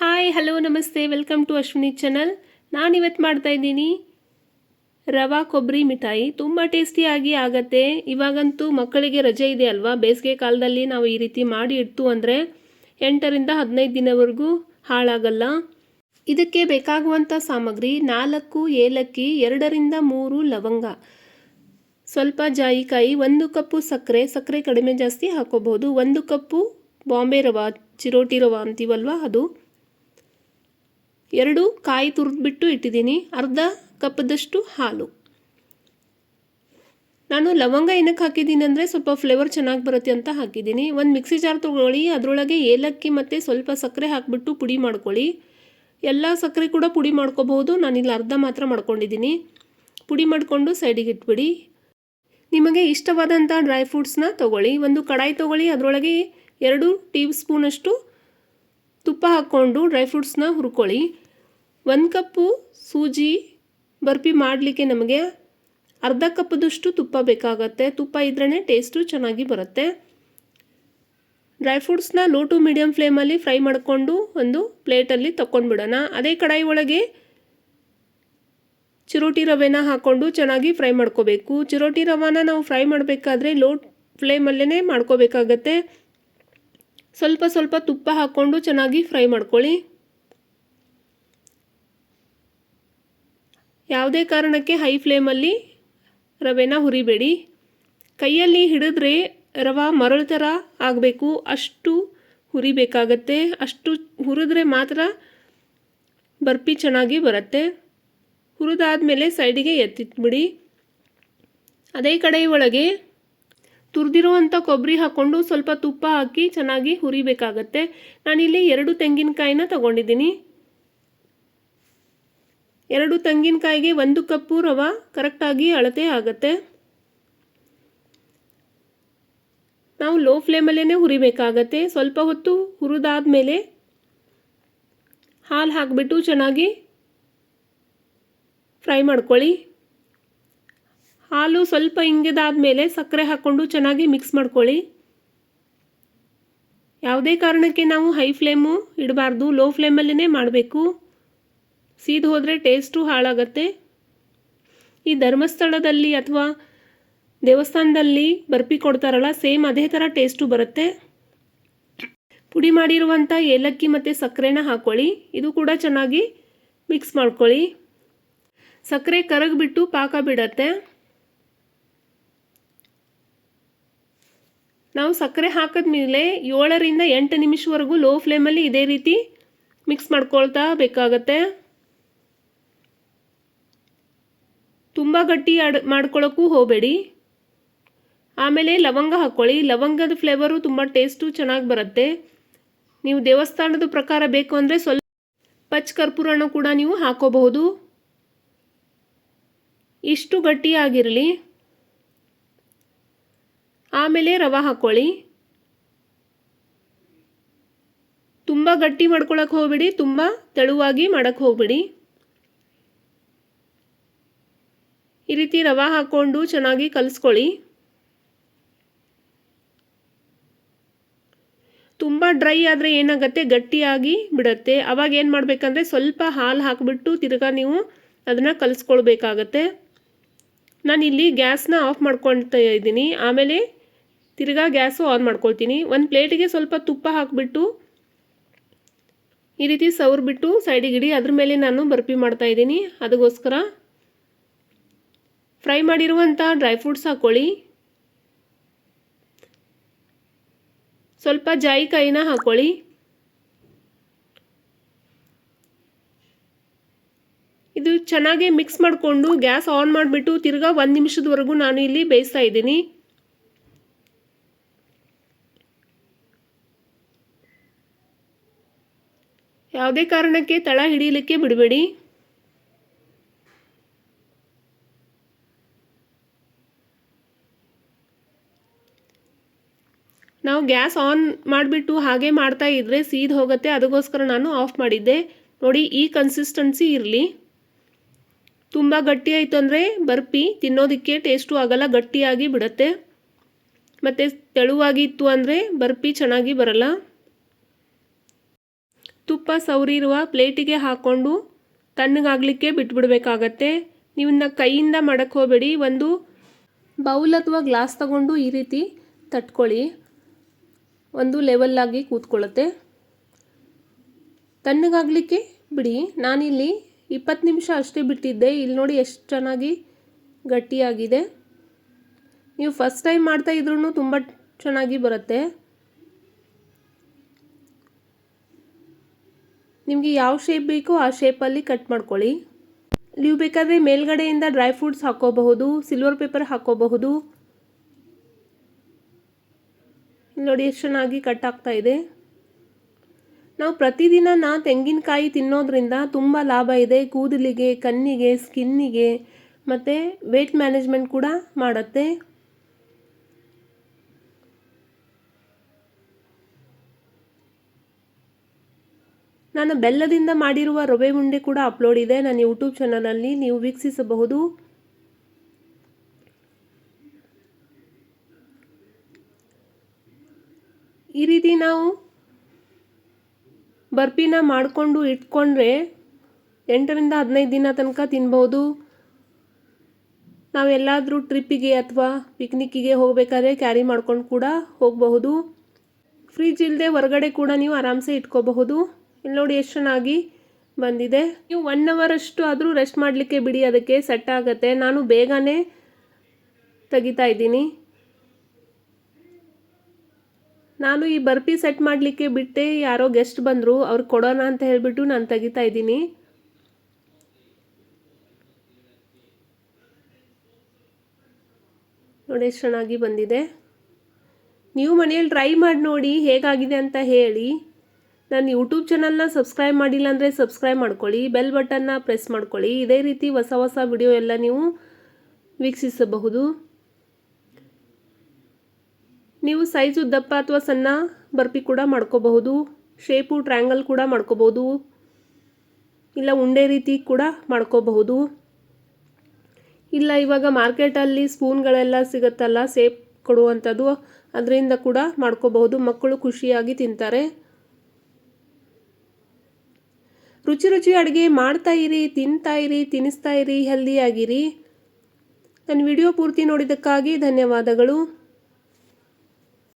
Hi hello ನಮಸ್ತೆ. Welcome to Ashwini channel ನಾನು ಇವತ್ತು ಮಾಡ್ತಾ ಇದ್ದೀನಿ ರವಾ ಕೊಬ್ಬರಿ ಮಿಠಾಯಿ. ತುಂಬ ಟೇಸ್ಟಿಯಾಗಿ ಆಗತ್ತೆ. ಇವಾಗಂತೂ ಮಕ್ಕಳಿಗೆ ರಜೆ ಇದೆ ಅಲ್ವಾ? ಬೇಸಿಗೆ ಕಾಲದಲ್ಲಿ ನಾವು ಈ ರೀತಿ ಮಾಡಿ ಇಡ್ತು ಅಂದರೆ ಎಂಟರಿಂದ ಹದಿನೈದು ದಿನವರೆಗೂ ಹಾಳಾಗಲ್ಲ. ಇದಕ್ಕೆ ಬೇಕಾಗುವಂಥ ಸಾಮಗ್ರಿ ನಾಲ್ಕು ಏಲಕ್ಕಿ, ಎರಡರಿಂದ ಮೂರು ಲವಂಗ. ಸ್ವಲ್ಪ ಜಾಯಿಕಾಯಿ, ಒಂದು ಕಪ್ಪು ಸಕ್ಕರೆ. ಸಕ್ಕರೆ ಕಡಿಮೆ ಜಾಸ್ತಿ ಹಾಕೋಬಹುದು. ಒಂದು ಕಪ್ಪು ಬಾಂಬೆ ರವಾ, ಚಿರೋಟಿ ರವಾ ಅಂತೀವಲ್ವ ಅದು? ಎರಡು ಕಾಯಿ ತುರಿದ್ಬಿಟ್ಟು ಇಟ್ಟಿದ್ದೀನಿ. ಅರ್ಧ ಕಪ್ಪದಷ್ಟು ಹಾಲು. ನಾನು ಲವಂಗ ಏನಕ್ಕೆ ಹಾಕಿದ್ದೀನಿ ಅಂದರೆ ಸ್ವಲ್ಪ ಫ್ಲೇವರ್ ಚೆನ್ನಾಗಿ ಬರುತ್ತೆ ಅಂತ ಹಾಕಿದ್ದೀನಿ. ಒಂದು ಮಿಕ್ಸಿ ಜಾರ್ ತೊಗೊಳ್ಳಿ, ಅದರೊಳಗೆ ಏಲಕ್ಕಿ ಮತ್ತು ಸ್ವಲ್ಪ ಸಕ್ಕರೆ ಹಾಕಿಬಿಟ್ಟು ಪುಡಿ ಮಾಡ್ಕೊಳ್ಳಿ. ಎಲ್ಲ ಸಕ್ಕರೆ ಕೂಡ ಪುಡಿ ಮಾಡ್ಕೋಬಹುದು. ನಾನಿಲ್ಲಿ ಅರ್ಧ ಮಾತ್ರ ಮಾಡ್ಕೊಂಡಿದ್ದೀನಿ. ಪುಡಿ ಮಾಡಿಕೊಂಡು ಸೈಡಿಗೆ ಇಟ್ಬಿಡಿ. ನಿಮಗೆ ಇಷ್ಟವಾದಂಥ ಡ್ರೈ ಫ್ರೂಟ್ಸ್ನ ತೊಗೊಳ್ಳಿ. ಒಂದು ಕಡಾಯಿ ತೊಗೊಳ್ಳಿ, ಅದರೊಳಗೆ ಎರಡು ಟೀ ಸ್ಪೂನಷ್ಟು ತುಪ್ಪ ಹಾಕ್ಕೊಂಡು ಡ್ರೈ ಫ್ರೂಟ್ಸ್ನ ಹುರ್ಕೊಳ್ಳಿ. ಒಂದು ಕಪ್ಪು ಸೂಜಿ ಬರ್ಫಿ ಮಾಡಲಿಕ್ಕೆ ನಮಗೆ ಅರ್ಧ ಕಪ್ಪದಷ್ಟು ತುಪ್ಪ ಬೇಕಾಗತ್ತೆ. ತುಪ್ಪ ಇದ್ರೇ ಟೇಸ್ಟು ಚೆನ್ನಾಗಿ ಬರುತ್ತೆ. ಡ್ರೈ ಫ್ರೂಟ್ಸ್ನ ಲೋ ಟು ಮೀಡಿಯಮ್ ಫ್ಲೇಮಲ್ಲಿ ಫ್ರೈ ಮಾಡಿಕೊಂಡು ಒಂದು ಪ್ಲೇಟಲ್ಲಿ ತಗೊಂಡ್ಬಿಡೋಣ ಅದೇ ಕಡಾಯಿ ಒಳಗೆ ಚಿರೋಟಿ ರವೆನ ಹಾಕ್ಕೊಂಡು ಚೆನ್ನಾಗಿ ಫ್ರೈ ಮಾಡ್ಕೋಬೇಕು. ಚಿರೋಟಿ ರವಾನ ನಾವು ಫ್ರೈ ಮಾಡಬೇಕಾದ್ರೆ ಲೋ ಫ್ಲೇಮಲ್ಲೇ ಮಾಡ್ಕೋಬೇಕಾಗತ್ತೆ. ಸ್ವಲ್ಪ ಸ್ವಲ್ಪ ತುಪ್ಪ ಹಾಕ್ಕೊಂಡು ಚೆನ್ನಾಗಿ ಫ್ರೈ ಮಾಡ್ಕೊಳ್ಳಿ. ಯಾವುದೇ ಕಾರಣಕ್ಕೆ ಹೈ ಫ್ಲೇಮಲ್ಲಿ ರವೆನ ಹುರಿಬೇಡಿ. ಕೈಯಲ್ಲಿ ಹಿಡಿದ್ರೆ ರವೆ ಮರಳು ಥರ ಆಗಬೇಕು. ಅಷ್ಟು ಹುರಿಬೇಕಾಗತ್ತೆ. ಅಷ್ಟು ಹುರಿದ್ರೆ ಮಾತ್ರ ಬರ್ಫಿ ಚೆನ್ನಾಗಿ ಬರುತ್ತೆ. ಹುರಿದಾದ್ಮೇಲೆ ಸೈಡಿಗೆ ಎತ್ತಿಟ್ಬಿಡಿ. ಅದೇ ಕಡೆ ಒಳಗೆ ತುರಿದಿರುವಂಥ ಕೊಬ್ಬರಿ ಹಾಕ್ಕೊಂಡು ಸ್ವಲ್ಪ ತುಪ್ಪ ಹಾಕಿ ಚೆನ್ನಾಗಿ ಹುರಿಬೇಕಾಗತ್ತೆ. ನಾನಿಲ್ಲಿ ಎರಡು ತೆಂಗಿನಕಾಯಿನ ತಗೊಂಡಿದ್ದೀನಿ. ಎರಡು ತೆಂಗಿನಕಾಯಿಗೆ ಒಂದು ಕಪ್ಪು ರವೆ ಕರೆಕ್ಟಾಗಿ ಅಳತೆ ಆಗುತ್ತೆ. ನಾವು ಲೋ ಫ್ಲೇಮಲ್ಲೇ ಹುರಿಬೇಕಾಗತ್ತೆ. ಸ್ವಲ್ಪ ಹೊತ್ತು ಹುರಿದಾದ ಮೇಲೆ ಹಾಲು ಹಾಕಿಬಿಟ್ಟು ಚೆನ್ನಾಗಿ ಫ್ರೈ ಮಾಡ್ಕೊಳ್ಳಿ. ಹಾಲು ಸ್ವಲ್ಪ ಇಂಗಿದಾದ್ಮೇಲೆ ಸಕ್ಕರೆ ಹಾಕ್ಕೊಂಡು ಚೆನ್ನಾಗಿ ಮಿಕ್ಸ್ ಮಾಡ್ಕೊಳ್ಳಿ. ಯಾವುದೇ ಕಾರಣಕ್ಕೆ ನಾವು ಹೈ ಫ್ಲೇಮು ಇಡಬಾರ್ದು ಲೋ ಫ್ಲೇಮಲ್ಲೇ ಮಾಡಬೇಕು. ಸೀದು ಹೋದರೆ ಟೇಸ್ಟು ಹಾಳಾಗತ್ತೆ. ಈ ಧರ್ಮಸ್ಥಳದಲ್ಲಿ ಅಥವಾ ದೇವಸ್ಥಾನದಲ್ಲಿ ಬರ್ಪಿ ಕೊಡ್ತಾರಲ್ಲ ಸೇಮ್ ಅದೇ ಥರ ಟೇಸ್ಟು ಬರುತ್ತೆ. ಪುಡಿ ಮಾಡಿರುವಂಥ ಏಲಕ್ಕಿ ಮತ್ತು ಸಕ್ಕರೆನ ಹಾಕ್ಕೊಳ್ಳಿ ಇದು ಕೂಡ ಚೆನ್ನಾಗಿ ಮಿಕ್ಸ್ ಮಾಡ್ಕೊಳ್ಳಿ. ಸಕ್ಕರೆ ಕರಗಿಬಿಟ್ಟು ಪಾಕ ಬಿಡತ್ತೆ. ನಾವು ಸಕ್ಕರೆ ಹಾಕಿದ್ಮೇಲೆ ಏಳರಿಂದ ಎಂಟು ನಿಮಿಷವರೆಗೂ ಲೋ ಫ್ಲೇಮಲ್ಲಿ ಇದೇ ರೀತಿ ಮಿಕ್ಸ್ ಮಾಡ್ಕೊಳ್ತಾ ಬೇಕಾಗತ್ತೆ. ತುಂಬ ಗಟ್ಟಿ ಆಡ್ ಮಾಡ್ಕೊಳ್ಳೋಕ್ಕೂ ಹೋಗಬೇಡಿ. ಆಮೇಲೆ ಲವಂಗ ಹಾಕ್ಕೊಳ್ಳಿ. ಲವಂಗದ ಫ್ಲೇವರು ತುಂಬ ಟೇಸ್ಟು ಚೆನ್ನಾಗಿ ಬರುತ್ತೆ. ನೀವು ದೇವಸ್ಥಾನದ ಪ್ರಕಾರ ಬೇಕು ಅಂದರೆ ಸ್ವಲ್ಪ ಪಚ್ ಕರ್ಪೂರನ ಕೂಡ ನೀವು ಹಾಕೋಬಹುದು. ಇಷ್ಟು ಗಟ್ಟಿಯಾಗಿರಲಿ ಆಮೇಲೆ ರವೆ ಹಾಕ್ಕೊಳ್ಳಿ ತುಂಬ ಗಟ್ಟಿ ಮಾಡ್ಕೊಳಕ್ಕೆ ಹೋಗಬೇಡಿ, ತುಂಬ ತೆಳುವಾಗಿ ಮಾಡೋಕ್ಕೆ ಹೋಗಬೇಡಿ. ಈ ರೀತಿ ರವೆ ಹಾಕ್ಕೊಂಡು ಚೆನ್ನಾಗಿ ಕಲಿಸ್ಕೊಳ್ಳಿ. ತುಂಬ ಡ್ರೈ ಆದರೆ ಏನಾಗುತ್ತೆ? ಗಟ್ಟಿಯಾಗಿ ಬಿಡುತ್ತೆ. ಅವಾಗ ಏನು ಮಾಡಬೇಕಂದ್ರೆ ಸ್ವಲ್ಪ ಹಾಲು ಹಾಕಿಬಿಟ್ಟು ತಿರ್ಗಾ ನೀವು ಅದನ್ನು ಕಲಿಸ್ಕೊಳ್ಬೇಕಾಗತ್ತೆ. ನಾನಿಲ್ಲಿ ಗ್ಯಾಸ್ನ ಆಫ್ ಮಾಡ್ಕೊಳ್ತಾ ಇದ್ದೀನಿ. ಆಮೇಲೆ ತಿರ್ಗಾ ಗ್ಯಾಸು ಆನ್ ಮಾಡ್ಕೊಳ್ತೀನಿ. ಒಂದು ಪ್ಲೇಟಿಗೆ ಸ್ವಲ್ಪ ತುಪ್ಪ ಹಾಕಿಬಿಟ್ಟು ಈ ರೀತಿ ಸವ್ರಿಬಿಟ್ಟು ಸೈಡಿಗಿಡಿ ಅದ್ರ ಮೇಲೆ ನಾನು ಬರ್ಫಿ ಮಾಡ್ತಾಯಿದ್ದೀನಿ ಅದಕ್ಕೋಸ್ಕರ ಫ್ರೈ ಮಾಡಿರುವಂಥ ಡ್ರೈ ಫ್ರೂಟ್ಸ್ ಹಾಕ್ಕೊಳ್ಳಿ ಸ್ವಲ್ಪ ಜಾಯಿಕಾಯಿನ ಹಾಕ್ಕೊಳ್ಳಿ ಇದು ಚೆನ್ನಾಗಿ ಮಿಕ್ಸ್ ಮಾಡಿಕೊಂಡು ಗ್ಯಾಸ್ ಆನ್ ಮಾಡಿಬಿಟ್ಟು ತಿರ್ಗಾ ಒಂದು ನಿಮಿಷದವರೆಗೂ ನಾನು ಇಲ್ಲಿ ಬೇಯಿಸ್ತಾ ಇದ್ದೀನಿ. ಯಾವುದೇ ಕಾರಣಕ್ಕೆ ತಳ ಹಿಡಿಯಲಿಕ್ಕೆ ಬಿಡಬೇಡಿ. ನಾವು ಗ್ಯಾಸ್ ಆನ್ ಮಾಡಿಬಿಟ್ಟು ಹಾಗೆ ಮಾಡ್ತಾ ಇದ್ದರೆ ಸೀದ್ ಹೋಗುತ್ತೆ. ಅದಕ್ಕೋಸ್ಕರ ನಾನು ಆಫ್ ಮಾಡಿದ್ದೆ. ನೋಡಿ, ಈ ಕನ್ಸಿಸ್ಟೆನ್ಸಿ ಇರಲಿ. ತುಂಬ ಗಟ್ಟಿ ಆಯಿತು ಅಂದರೆ ಬರ್ಪಿ. ತಿನ್ನೋದಕ್ಕೆ ಟೇಸ್ಟು ಆಗಲ್ಲ, ಗಟ್ಟಿಯಾಗಿ ಬಿಡುತ್ತೆ. ಮತ್ತು ತೆಳುವಾಗಿತ್ತು ಅಂದರೆ ಬರ್ಪಿ ಚೆನ್ನಾಗಿ ಬರಲ್ಲ. ತುಪ್ಪ ಸವರಿರುವ ಪ್ಲೇಟಿಗೆ ಹಾಕ್ಕೊಂಡು ತಣ್ಣಗಾಗಲಿಕ್ಕೆ ಬಿಟ್ಬಿಡ್ಬೇಕಾಗತ್ತೆ. ನೀವನ್ನ ಕೈಯಿಂದ ಮಡಕ್ಕೆ ಹೋಗಬೇಡಿ. ಒಂದು ಬೌಲ್ ಅಥವಾ ಗ್ಲಾಸ್ ತಗೊಂಡು ಈ ರೀತಿ ತಟ್ಕೊಳ್ಳಿ. ಒಂದು ಲೆವೆಲ್ಲಾಗಿ ಕೂತ್ಕೊಳ್ಳುತ್ತೆ. ತಣ್ಣಗಾಗಲಿಕ್ಕೆ ಬಿಡಿ. ನಾನಿಲ್ಲಿ ಇಪ್ಪತ್ತು ನಿಮಿಷ ಅಷ್ಟೇ ಬಿಟ್ಟಿದ್ದೆ. ಇಲ್ಲಿ ನೋಡಿ ಎಷ್ಟು ಚೆನ್ನಾಗಿ ಗಟ್ಟಿಯಾಗಿದೆ. ನೀವು ಫಸ್ಟ್ ಟೈಮ್ ಮಾಡ್ತಾ ಇದ್ರೂ ತುಂಬ ಚೆನ್ನಾಗಿ ಬರುತ್ತೆ. ನಿಮಗೆ ಯಾವ ಶೇಪ್ ಬೇಕೋ ಆ ಶೇಪಲ್ಲಿ ಕಟ್ ಮಾಡ್ಕೊಳ್ಳಿ. ನೀವು ಬೇಕಾದರೆ ಮೇಲ್ಗಡೆಯಿಂದ ಡ್ರೈ ಫ್ರೂಟ್ಸ್ ಹಾಕೋಬಹುದು ಸಿಲ್ವರ್ ಪೇಪರ್ ಹಾಕೋಬಹುದು. ನೋಡಿ ಎಷ್ಟು ಚೆನ್ನಾಗಿ ಕಟ್ ಆಗ್ತಾ ಇದೆ. ನಾವು ಪ್ರತಿದಿನ ನಾ ತೆಂಗಿನಕಾಯಿ ತಿನ್ನೋದ್ರಿಂದ ತುಂಬ ಲಾಭ ಇದೆ. ಕೂದಲಿಗೆ, ಕಣ್ಣಿಗೆ ಸ್ಕಿನ್ನಿಗೆ ಮತ್ತು ವೇಟ್ ಮ್ಯಾನೇಜ್ಮೆಂಟ್ ಕೂಡ ಮಾಡುತ್ತೆ. ನಾನು ಬೆಲ್ಲದಿಂದ ಮಾಡಿರುವ ರವೆ ಉಂಡೆ ಕೂಡ ಅಪ್ಲೋಡ್ ಇದೆ. ನನ್ನ ಯೂಟ್ಯೂಬ್ ಚಾನಲಲ್ಲಿ ನೀವು ವೀಕ್ಷಿಸಬಹುದು. ಈ ರೀತಿ ನಾವು ಬರ್ಪಿನ ಮಾಡಿಕೊಂಡು ಇಟ್ಕೊಂಡ್ರೆ ಎಂಟರಿಂದ ಹದಿನೈದು ದಿನ ತನಕ ತಿನ್ಬೋದು ನಾವೆಲ್ಲಾದರೂ ಟ್ರಿಪ್ಪಿಗೆ ಅಥವಾ ಪಿಕ್ನಿಕ್ಕಿಗೆ ಹೋಗಬೇಕಾದ್ರೆ ಕ್ಯಾರಿ ಮಾಡ್ಕೊಂಡು ಕೂಡ ಹೋಗಬಹುದು. ಫ್ರಿಜ್ ಇಲ್ಲದೆ ಹೊರಗಡೆ ಕೂಡ ನೀವು ಆರಾಮ್ಸೆ ಇಟ್ಕೋಬಹುದು. ಇಲ್ಲಿ ನೋಡಿ ಎಷ್ಟು ಚೆನ್ನಾಗಿ ಬಂದಿದೆ. ನೀವು ಒನ್ ಅವರ್ ಅಷ್ಟು ಆದರೂ ರೆಸ್ಟ್ ಮಾಡಲಿಕ್ಕೆ ಬಿಡಿ, ಅದಕ್ಕೆ ಸೆಟ್ ಆಗುತ್ತೆ. ನಾನು ಬೇಗನೆ ತೆಗಿತಾ ಇದ್ದೀನಿ. ನಾನು ಈ ಬರ್ಫಿ ಸೆಟ್ ಮಾಡಲಿಕ್ಕೆ ಬಿಟ್ಟೆ, ಯಾರೋ ಗೆಸ್ಟ್ ಬಂದರು, ಅವ್ರು ಕೊಡೋಣ ಅಂತ ಹೇಳಿಬಿಟ್ಟು ನಾನು ತೆಗಿತಾ ಇದ್ದೀನಿ. ನೋಡಿ ಎಷ್ಟು ಚೆನ್ನಾಗಿ ಬಂದಿದೆ. ನೀವು ಮನೆಯಲ್ಲಿ ಟ್ರೈ ಮಾಡಿ ನೋಡಿ ಹೇಗಾಗಿದೆ ಅಂತ ಹೇಳಿ. ನನ್ನ ಯೂಟ್ಯೂಬ್ ಚಾನಲ್ನ ಸಬ್ಸ್ಕ್ರೈಬ್ ಮಾಡಿಲ್ಲ ಅಂದರೆ ಸಬ್ಸ್ಕ್ರೈಬ್ ಮಾಡ್ಕೊಳ್ಳಿ ಬೆಲ್ ಬಟನ್ನ ಪ್ರೆಸ್ ಮಾಡ್ಕೊಳ್ಳಿ. ಇದೇ ರೀತಿ ಹೊಸ ಹೊಸ ವಿಡಿಯೋ ಎಲ್ಲ ನೀವು ವೀಕ್ಷಿಸಬಹುದು. ನೀವು ಸೈಜು ದಪ್ಪ ಅಥವಾ ಸಣ್ಣ ಬರ್ಪಿ ಕೂಡ ಮಾಡ್ಕೋಬಹುದು. ಶೇಪು ಟ್ರ್ಯಾಂಗಲ್ ಕೂಡ ಮಾಡ್ಕೋಬಹುದು. ಇಲ್ಲ ಉಂಡೆ ರೀತಿ ಕೂಡ ಮಾಡ್ಕೋಬಹುದು. ಇಲ್ಲ ಇವಾಗ ಮಾರ್ಕೆಟಲ್ಲಿ ಸ್ಪೂನ್ಗಳೆಲ್ಲ ಸಿಗುತ್ತಲ್ಲ ಸೇಪ್ ಕೊಡುವಂಥದ್ದು, ಅದರಿಂದ ಕೂಡ ಮಾಡ್ಕೋಬಹುದು. ಮಕ್ಕಳು ಖುಷಿಯಾಗಿ ತಿಂತಾರೆ. ರುಚಿ ರುಚಿ ಅಡುಗೆ ಮಾಡ್ತಾ ಇರಿ, ತಿಂತಾ ಇರಿ, ತಿನಿಸ್ತಾ ಇರಿ ಹೆಲ್ದಿಯಾಗಿರಿ ನನ್ನ ವಿಡಿಯೋ ಪೂರ್ತಿ ನೋಡಿದ್ದಕ್ಕಾಗಿ ಧನ್ಯವಾದಗಳು.